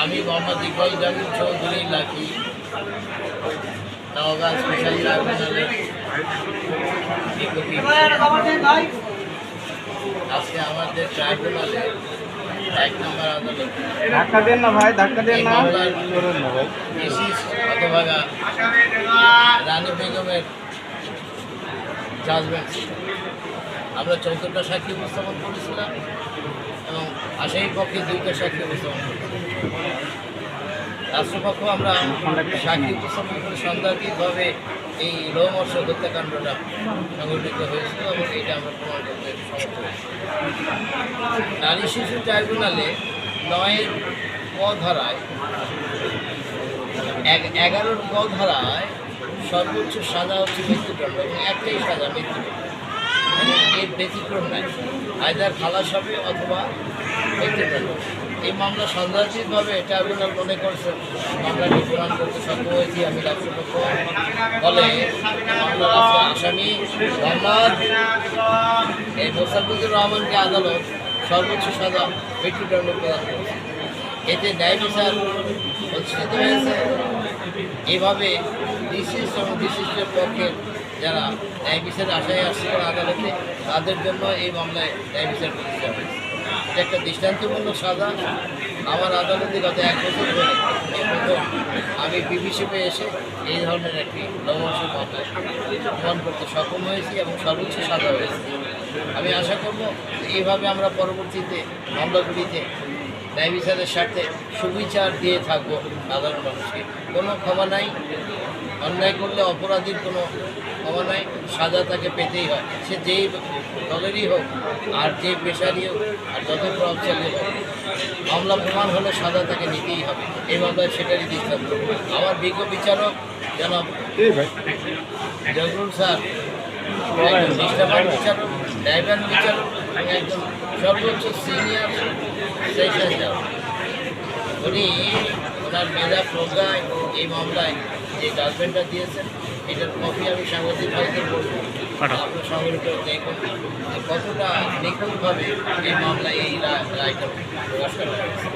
আমি মোহাম্মদ ইকবাল জামিল চৌধুরী লাকি নওগাঁ স্পেশাল আজকে আমাদের ট্রাইব্যুনালে এক নম্বর আদালত। ধাক্কা দেন না ভাই ধাক্কা দেন না। হতভাগা রানী বেগমের জাজমেন্ট আমরা চৌদ্দটা সাক্ষী উপস্থাপন করেছিলাম। আসামি পক্ষে দুইটা সাক্ষী উপস্থাপন রাষ্ট্রপক্ষ আমরা সাক্ষী উপস্থাপন করে সন্দেহাতীতভাবে এই রোমর্ষ হত্যাকাণ্ডটা সংঘটিত হয়েছিল এবং এটা আমরা প্রমাণ করতে নারী শিশু ট্রাইব্যুনালে নয়ের ক ধারায় এক, এগারোর ক ধারায় সর্বোচ্চ সাজা হচ্ছে মৃত্যুদণ্ড এবং একটাই সাজা মৃত্যুদণ্ড। মানে এর ব্যতিক্রম নাই। আয়দার খালাস হবে অথবা মৃত্যুদণ্ড এই মামলা সন্দেহাতীতভাবে ট্রাইব্যুনাল মনে করছে। মামলাটি প্রমাণ করতে সক্ষম হয়েছি, আমি বলে মামলার আসামি এই মোসাফিজুর রহমানকে আদালত সর্বোচ্চ সাজা মৃত্যুদণ্ড প্রদান এতে ন্যায় বিচার প্রতিষ্ঠিত হয়েছে। এভাবে বিশিষ্ট এবং বিশিষ্টের পক্ষে যারা ন্যায় বিচারের আশায় আসছিলেন আদালতে তাদের জন্য এই মামলায় ন্যায় বিচার প্রতিষ্ঠা হয়েছে। এটা একটা দৃষ্টান্তমূলক সাজা আমার আদালতে গত এক বছর ধরে প্রথম আমি বিবিসিপে এসে এই ধরনের একটি লবংশ মামলায় প্রমাণ করতে সক্ষম হয়েছি এবং সর্বোচ্চ সাজা হয়েছে। আমি আশা করব এইভাবে আমরা পরবর্তীতে মামলাগুলিতে ন্যায় বিচারের স্বার্থে সুবিচার দিয়ে থাকব সাধারণ মানুষকে। কোনো ক্ষমা নাই। অন্যায় করলে অপরাধীর কোনো ক্ষমা নাই। সাজা তাকে পেতেই হয়। সে যেই দলেরই হোক আর যে পেশারই হোক আর যত প্রভাবশালী হোক মামলা প্রমাণ হলে সাজা তাকে নিতেই হবে। এই মামলায় সেটারই দৃষ্টান্ত। আমার বিজ্ঞ বিচারক জনাব জগরুল স্যার বিচারক ড্রাইভার বিচারক সর্বোচ্চ সিনিয়র সেশন উনি ওনার মেধা প্রজ্ঞায় এই মামলায় যে জাজমেন্টটা দিয়েছেন এটার কপি আমি সাংবাদিক ভাইদের বলব। আপনার সংগ্রহ করে দেখুন। কতটা নিখুঁতভাবে এই মামলায় এই রায়টা প্রকাশ করা হয়েছে।